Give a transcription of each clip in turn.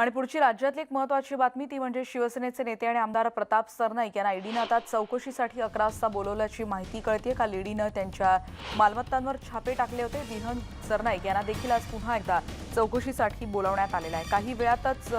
आणि पुढची राज्यातली एक महत्वाची बातमी ती म्हणजे शिवसेनेचे नेते आणि आमदार प्रताप सरनाईक यांना ईडीनं आता चौकशीसाठी अकरा वाजता बोलवल्याची माहिती कळते काल ईडीनं त्यांच्या मालमत्तांवर छापे टाकले होते. विहन सरनाईक यांना देखील आज पुन्हा एकदा चौकशीसाठी बोलवण्यात आलेलं आहे. काही वेळातच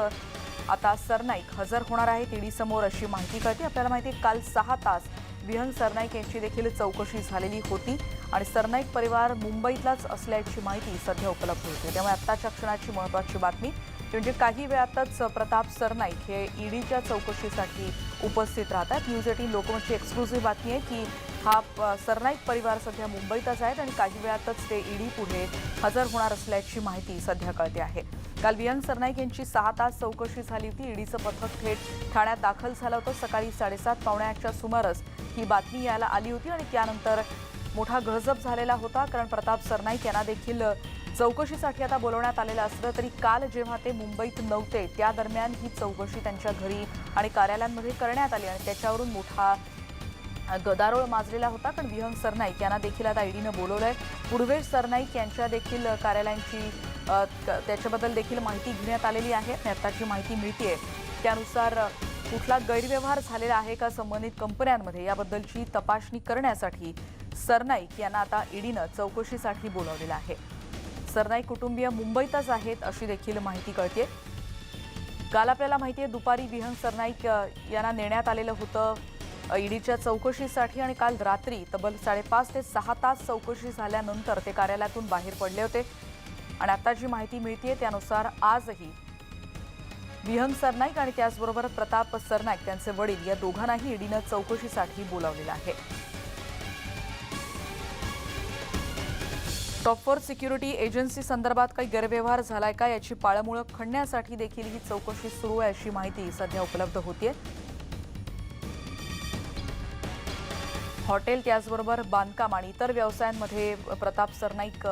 आता सरनाईक हजर होणार आहेत ईडीसमोर अशी माहिती कळते आपल्याला माहिती आहे काल सहा तास विहन सरनाईक यांची देखील चौकशी झालेली होती आणि सरनाईक परिवार मुंबईतलाच असल्याची माहिती सध्या उपलब्ध होती. त्यामुळे आत्ताच्या क्षणाची महत्त्वाची बातमी म्हणजे काही वेळातच प्रताप सरनाईक हे ईडीच्या चौकशीसाठी उपस्थित राहतात. न्यूज एटीन लोकमतची एक्सक्लुझिव्ह बातमी आहे की हा प- सरनाईक परिवार सध्या मुंबईतच आहेत आणि काही वेळातच ते ईडी पुढे हजर होणार असल्याची माहिती सध्या कळते आहे. काल वियंग सरनाईक यांची सहा तास चौकशी झाली होती. ईडीचं पथक थेट ठाण्यात दाखल झालं होतं. सकाळी साडेसात पावण्याच्या सुमारास ही बातमी यायला आली होती आणि त्यानंतर मोठा गळजप झालेला होता. कारण प्रताप सरनाईक यांना देखील चौकशीसाठी आता बोलवण्यात आलेलं असलं तरी काल जेव्हा ते मुंबईत नव्हते त्या दरम्यान ही चौकशी त्यांच्या घरी आणि कार्यालयांमध्ये करण्यात आली आणि त्याच्यावरून मोठा गदारोळ माजलेला होता. कारण विहंग सरनाईक यांना देखील आता ईडीनं बोलवलंय. पूर्वेश सरनाईक यांच्या देखील कार्यालयांची त्याच्याबद्दल देखील माहिती घेण्यात आलेली आहे आणि आत्ताची माहिती मिळतीये. त्यानुसार कुठला गैरव्यवहार झालेला आहे का संबंधित कंपन्यांमध्ये याबद्दलची तपासणी करण्यासाठी सरनाईक यांना आता ईडीनं चौकशीसाठी बोलावलेलं आहे. सरनाईक कुटुंबीय मुंबईतच आहेत अशी देखील माहिती कळते काल आपल्याला माहिती आहे दुपारी विहंग सरनाईक यांना नेण्यात आलेलं होतं ईडीच्या चौकशीसाठी आणि काल रात्री तब्बल साडेपाच ते सहा तास चौकशी झाल्यानंतर ते कार्यालयातून बाहेर पडले होते. आणि आता जी माहिती मिळते त्यानुसार आजही विहंग सरनाईक आणि त्याचबरोबर प्रताप सरनाईक त्यांचे वडील या दोघांनाही ईडीनं चौकशीसाठी बोलावलेलं आहे. टॉप फोर सिक्युरिटी एजन्सी संदर्भात काही गैरव्यवहार झालाय का याची पाळमुळं खणण्यासाठी देखील ही चौकशी सुरू आहे अशी माहिती सध्या उपलब्ध होतीये. हॉटेल त्याचबरोबर बांधकाम आणि इतर व्यवसायांमध्ये प्रताप सरनाईक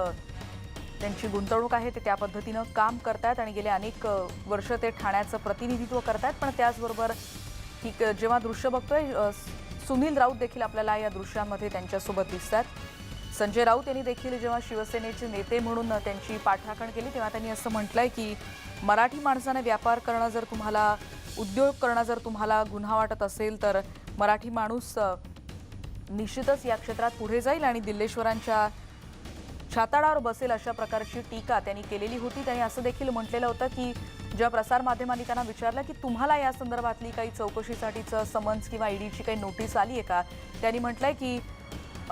त्यांची गुंतवणूक आहे ते त्या पद्धतीनं काम करतायत आणि गेले अनेक वर्ष ते ठाण्याचं प्रतिनिधित्व करतायत. पण त्याचबरोबर ही क- जेव्हा दृश्य बघतोय सुनील राऊत देखील आपल्याला या दृश्यांमध्ये त्यांच्यासोबत दिसतात संजय राऊत यांनी देखील जेव्हा शिवसेनेचे नेते म्हणून त्यांची पाठराखण केली तेव्हा त्यांनी असं म्हटलंय की मराठी माणसाने व्यापार करणं जर तुम्हाला उद्योग करणं जर तुम्हाला गुन्हा वाटत असेल तर मराठी माणूस निश्चितच या क्षेत्रात पुढे जाईल आणि दिल्लेश्वरांच्या छाताडावर बसेल अशा प्रकारची टीका त्यांनी केलेली होती. त्यांनी असं देखील म्हटलेलं होतं की ज्या प्रसारमाध्यमांनी त्यांना विचारलं की तुम्हाला या संदर्भातली काही चौकशीसाठीचं समन्स किंवा ईडीची काही नोटीस आली आहे का? त्यांनी म्हटलंय की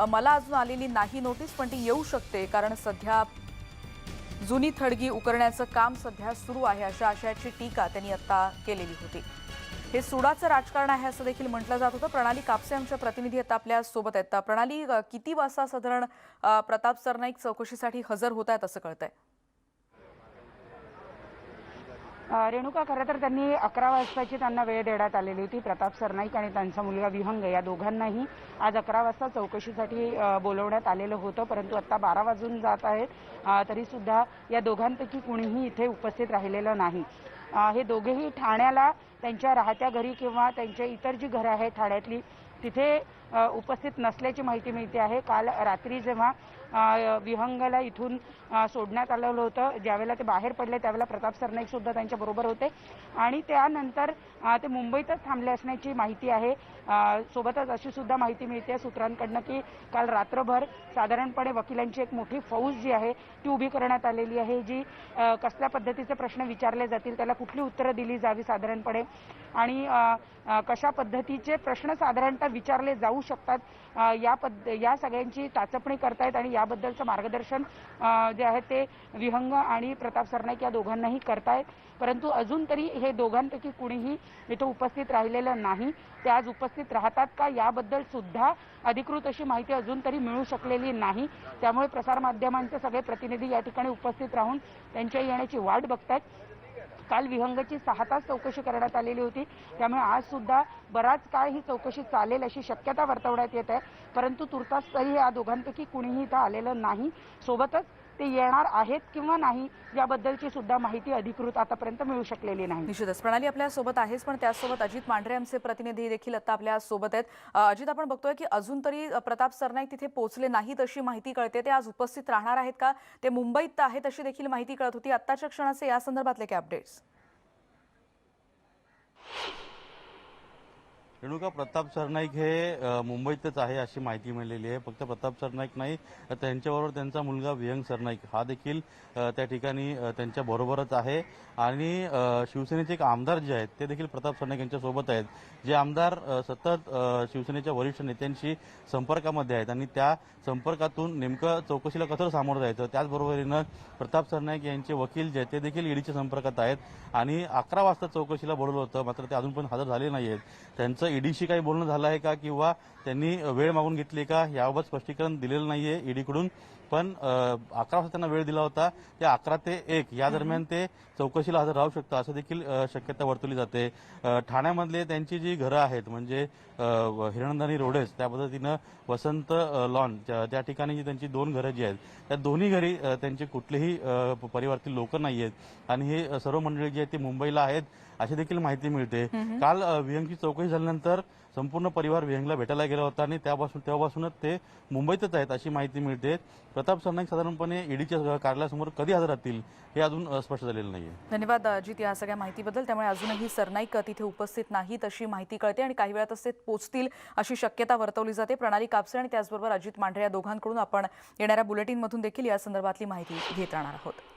मला अजून आलेली नाही नोटीस पण ती येऊ शकते कारण सध्या जुनी थडगी उकरण्याचं काम सध्या सुरू आहे अशा आशयाची टीका त्यांनी आता केलेली होती. हे सुडाचं राजकारण आहे असं देखील म्हटलं जात होतं. प्रणाली कापसे आमच्या प्रतिनिधी आता आपल्यासोबत आहेत. प्रणाली किती वाजता साधारण प्रताप सरनाईक चौकशीसाठी हजर होत आहेत असं कळतंय? रेणुका खरं तर त्यांनी अकरा वाजताची त्यांना वेळ देण्यात आलेली होती. प्रताप सरनाईक आणि त्यांचा मुलगा विहंग या दोघांनाही आज अकरा वाजता चौकशीसाठी बोलवण्यात आलेलं होतं. परंतु आता बारा वाजून जात आहेत. तरीसुद्धा तरी सुद्धा या दोघांपैकी कुणीही इथे उपस्थित राहिलेलं नाही. हे दोघेही ठाण्याला त्यांच्या राहत्या घरी किंवा त्यांच्या इतर जी घरं आहेत ठाण्यातली तिथे उपस्थित नसल्याची माहिती मिळते आहे. काल रात्री जेव्हा विहंगला इथून सोडण्यात आलेलं होतं ज्यावेळेला ते बाहेर पडले त्यावेळेला प्रताप सरनाईक सुद्धा त्यांच्याबरोबर होते. आणि त्यानंतर ते मुंबईतच थांबले असण्याची माहिती आहे. सोबतच अशी सुद्धा माहिती मिळते सूत्रांकडनं की काल रात्रभर साधारणपणे वकिलांची एक मोठी फौज जी आहे ती उभी करण्यात आलेली आहे जी कसल्या पद्धतीचे प्रश्न विचारले जातील त्याला कुठली उत्तरं दिली जावी साधारणपणे? आणि कशा पद्धतीचे प्रश्न साधारणतः विचारले जाऊ शकतात या पद्ध या सगळ्यांची चाचपणी करतायत आणि याबद्दलचं मार्गदर्शन जे आहे ते विहंग आणि प्रताप सरनाईक या दोघांनाही करतायत. परंतु अजून तरी हे दोघांपैकी कुणीही इथं उपस्थित राहिलेलं नाही. ते आज उपस्थित राहतात का याबद्दल सुद्धा अधिकृत अशी माहिती अजून तरी मिळू शकलेली नाही. त्यामुळे प्रसारमाध्यमांचे सगळे प्रतिनिधी या ठिकाणी उपस्थित राहून त्यांच्या येण्याची वाट बघतायत. काल विहंगची सहा तास चौकशी करण्यात आलेली होती. त्यामुळे आज सुद्धा बराच काळ ही चौकशी चालेल अशी शक्यता वर्तवण्यात येत आहे. परंतु तुर्तास तरी या दोघांपैकी कुणीही इथं आलेलं नाही. सोबतच ते येणार आहेत किंवा नाही याबद्दलची सुद्धा माहिती अधिकृत आतापर्यंत मिळू शकलेली नाही. निश्चितच. प्रणाली आपल्यासोबत आहेच पण त्यासोबत अजित मांढरे आमचे प्रतिनिधी देखील आता आपल्यासोबत आहेत. अजित आपण बघतोय की अजून तरी प्रताप सरनाईक तिथे पोहोचले नाहीत अशी माहिती कळते. ते आज उपस्थित राहणार आहेत का? ते मुंबईत आहेत अशी देखील माहिती कळत होती. आत्ताच्या क्षणाचे या संदर्भातले काय अपडेट्स रेणुका प्रताप सरनाईक हे मुंबईतच आहे अशी माहिती मिळालेली आहे. फक्त प्रताप सरनाईक नाही तर त्यांच्याबरोबर त्यांचा मुलगा विहंग सरनाईक हा देखील त्या ठिकाणी त्यांच्या बरोबरच आहे. आणि शिवसेनेचे एक आमदार जे आहेत ते देखील प्रताप सरनाईक यांच्यासोबत आहेत. जे आमदार सतत शिवसेनेच्या वरिष्ठ नेत्यांशी संपर्कामध्ये आहेत आणि त्या संपर्कातून नेमकं चौकशीला कसं सामोरं जायचं. त्याचबरोबरीनं प्रताप सरनाईक यांचे वकील जे आहेत ते देखील ईडीच्या संपर्कात आहेत. आणि अकरा वाजता चौकशीला बोलवलं होतं मात्र ते अजून पण हजर झाले नाही आहेत त्यांचं ईडीशी काही बोलणं झालं आहे का? किंवा त्यांनी वेळ मागून घेतली का? याबाबत स्पष्टीकरण दिलेलं नाहीये ईडीकडून. पण अकरा वाजता त्यांना वेळ दिला होता त्या अकरा ते एक या दरम्यान ते चौकशीला हजर राहू शकतात असं देखील शक्यता वर्तवली जाते. ठाण्यामधले त्यांची जी घरं आहेत म्हणजे हिरणंदानी रोडेस त्या पद्धतीनं वसंत लॉन त्या ठिकाणी जी त्यांची दोन घरं जी आहेत त्या दोन्ही घरी त्यांचे कुठलेही परिवारातील लोक नाही आहेत. आणि हे सर्व मंडळी जी आहेत ते मुंबईला आहेत अशी देखील माहिती मिळते. काल विहंगची चौकशी झाल्यानंतर संपूर्ण परिवार विहंगला भेटायला गेला होता आणि त्यापासून तेव्हापासूनच ते मुंबईतच आहेत अशी माहिती मिळते. प्रताप सरनाईक साधारणपणे ईडीच्या कार्यालयासमोर कधी हजर राहतील हे अजून स्पष्ट झालेलं नाही धन्यवाद अजित या सगळ्या माहितीबद्दल. त्यामुळे अजूनही सरनाईक तिथे उपस्थित नाहीत अशी माहिती कळते आणि काही वेळातच ते पोचतील अशी शक्यता वर्तवली जाते. प्रणाली कापसे आणि त्याचबरोबर अजित मांढरे या दोघांकडून आपण येणाऱ्या बुलेटिनमधून देखील या संदर्भातली माहिती घेत राहणार आहोत.